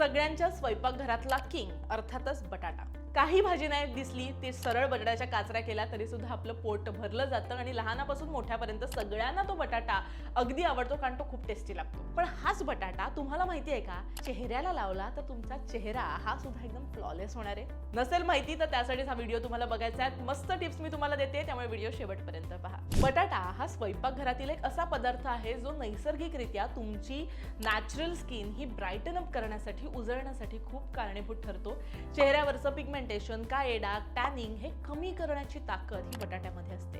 सगळ्यांच्या स्वयंपाकघरातला किंग अर्थातच बटाटा. काही भाजी नाही दिसली ती सरळ बटाट्याच्या काचऱ्या केल्या तरी सुद्धा आपलं पोट भरलं जातं आणि लहानापासून मोठ्यापर्यंत सगळ्यांना तो बटाटा अगदी आवडतो कारण तो खूप टेस्टी लागतो. पण हाच बटाटा तुम्हाला माहिती आहे का? चेहऱ्याला लावला तर तुमचा चेहरा हा सुद्धा एकदम फ्लॉलेस होणार आहे. नसेल माहिती तर त्यासाठीच हा व्हिडिओ तुम्हाला बघायचा आहे. मस्त टिप्स मी तुम्हाला देते त्यामुळे व्हिडिओ शेवटपर्यंत पहा. बटाटा हा स्वयंपाकघरातील एक असा पदार्थ आहे जो नैसर्गिकरित्या तुमची नॅचरल स्किन ही ब्राईटन अप करण्यासाठी उजळण्यासाठी खूप कारणीभूत ठरतो. चेहऱ्यावरचं पिगमेंटेशन काळे डाग टॅनिंग हे कमी करण्याची ताकद ही बटाट्यामध्ये असते.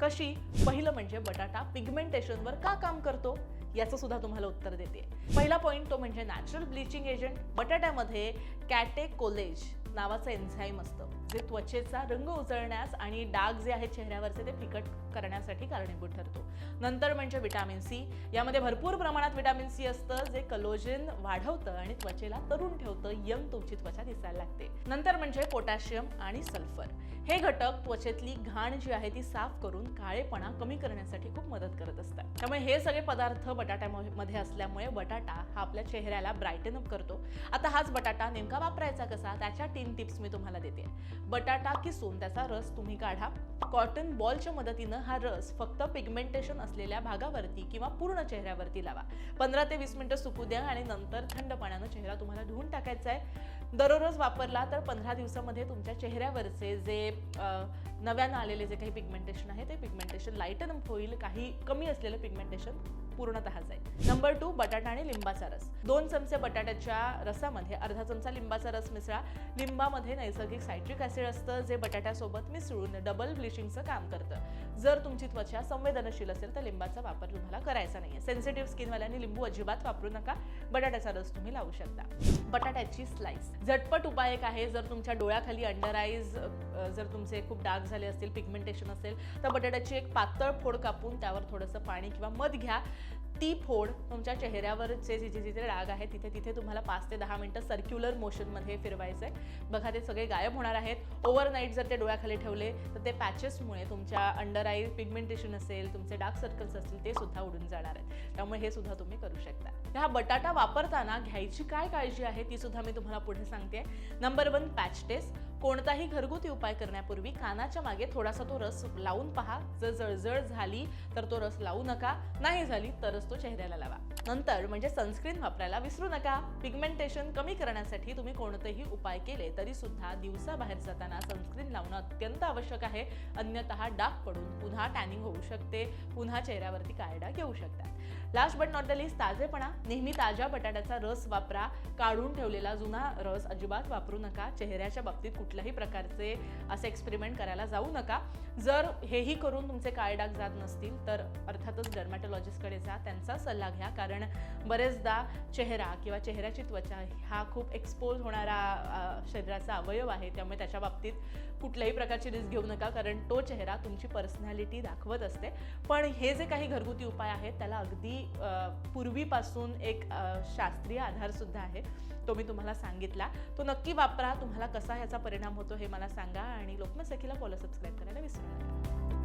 कशी? पहिलं म्हणजे बटाटा पिगमेंटेशनवर का काम करतो? याचं सुद्धा तुम्हाला उत्तर देते. पहिला पॉईंट तो म्हणजे नॅचरल ब्लिचिंग एजंट बटाट्यामध्ये कॅटेकोलेज नावाचं एन्झाईम असतं जे त्वचेचा रंग उजळण्यास आणि डाग जे आहेत चेहऱ्यावरचे ते फिकट करण्यासाठी कारणीभूत ठरतो. नंतर म्हणजे विटॅमिन सी यामध्ये भरपूर प्रमाणात विटॅमिन सी असतं जे कलोजिन वाढवतं आणि त्वचेला तरुण ठेवतं यंग तुमची त्वचा दिसायला लागते. नंतर म्हणजे पोटॅशियम आणि सल्फर. हे घटक त्वचेतली घाण जी आहे ती साफ करून काळेपणा कमी करण्यासाठी खूप मदत करत असतात. त्यामुळे हे सगळे पदार्थ बटाट्यामध्ये असल्यामुळे बटाटा हा आपल्या चेहऱ्याला ब्राईटन अप करतो. आता हाच बटाटा नेमका वापरायचा कसा? त्याच्या तीन टिप्स मी तुम्हाला देते. बटाटा किसून त्याचा रस तुम्ही काढा. कॉटन बॉलच्या मदतीनं हा रस फक्त पिगमेंटेशन असलेल्या भागावरती किंवा पूर्ण चेहऱ्यावरती लावा. पंधरा ते वीस मिनटं सुकू द्या आणि नंतर थंड पाण्यानं चेहरा तुम्हाला धुवून टाकायचा आहे. दररोज वापरला तर पंधरा दिवसामध्ये तुमच्या चेहऱ्यावरचे जे नव्यानं आलेले जे काही पिगमेंटेशन आहे ते पिगमेंटेशन लाईटन होईल काही कमी असलेलं पिगमेंटेशन पूर्णतः जाईल. नंबर टू बटाटा आणि लिंबाचा रस. दोन चमचे बटाट्याच्या रसामध्ये अर्धा चमचा लिंबाचा रस मिसळा. लिंबामध्ये नैसर्गिक सायट्रिक ॲसिड असतं जे बटाट्यासोबत मिसळून डबल ब्लिचिंगचं काम करतं. जर तुमची त्वचा संवेदनशील असेल तर लिंबाचा वापर तुम्हाला करायचा नाही सेन्सिटिव्ह स्किनवाल्यांनी लिंबू अजिबात वापरू नका. बटाट्याचा रस तुम्ही लावू शकता. बटाट्याची स्लाइस झटपट उपाय एक आहे जर तुमच्या डोळ्याखाली अंडर आईज जर तुमचे खूप डाग झाले असतील पिगमेंटेशन असेल तर बटाट्याची एक पातळ फोड कापून त्यावर थोडंसं पाणी किंवा मध घ्या. ती फोड तुमच्या चेहऱ्यावरचे जिथे जिथे डाग आहे तिथे तिथे तुम्हाला पाच ते दहा मिनटं सर्क्युलर मोशनमध्ये फिरवायचं आहे बघा ते सगळे गायब होणार आहेत. ओव्हरनाईट जर ते डोळ्याखाली ठेवले तर ते पॅचेसमुळे तुमच्या अंडर आय पिगमेंटेशन असेल तुमचे डार्क सर्कल्स असतील ते सुद्धा उडून जाणार आहेत. त्यामुळे हे सुद्धा तुम्ही करू शकता. हा बटाटा वापरताना घ्यायची काय काळजी आहे ती सुद्धा मी तुम्हाला पुढे सांगते. नंबर वन पॅच टेस्ट कोणताही घरगुती उपाय करण्यापूर्वी कानाच्या मागे थोडासा तो रस लावून पहा. जर जळजळ झाली तर तो रस लावू नका. नाही झाली तरच तो चेहऱ्याला लावा. नंतर म्हणजे सनस्क्रीन वापरायला विसरू नका. पिगमेंटेशन कमी करण्यासाठी तुम्ही कोणतेही उपाय केले तरी सुद्धा दिवसाबाहेर जाताना सनस्क्रीन लावणं अत्यंत आवश्यक आहे. अन्यतः डाग पडून पुन्हा टॅनिंग होऊ शकते. पुन्हा चेहऱ्यावरती कायडा घेऊ येऊ शकतात. Last but not the least ताजेपणा. नेहमी ताज्या बटाट्याचा रस वापरा. काढून ठेवलेला जुना रस अजिबात वापरू नका. चेहऱ्याच्या बाबतीत कुठल्याही प्रकारचे असे एक्सपेरिमेंट करायला जाऊ नका. जर हेही करून तुमचे काळे डाग जात नसतील तर अर्थातच डर्मॅटॉलॉजिस्टकडे जा त्यांचा सल्ला घ्या. कारण बरेचदा चेहरा किंवा चेहऱ्याची त्वचा हा खूप एक्सपोज होणारा शरीराचा अवयव आहे. त्यामुळे त्याच्या बाबतीत कुठल्याही प्रकारची रिस्क घेऊ नका कारण तो चेहरा तुमची पर्सनॅलिटी दाखवत असते. पण हे जे काही घरगुती उपाय आहेत त्याला अगदी पूर्वीपासून एक शास्त्रीय आधारसुद्धा आहे. तो मी तुम्हाला सांगितला. तो नक्की वापरा. तुम्हाला कसा ह्याचा परिणाम होतो हे मला सांगा आणि लोकमत सखीला फॉलो सबस्क्राईब करायला विसरू नका.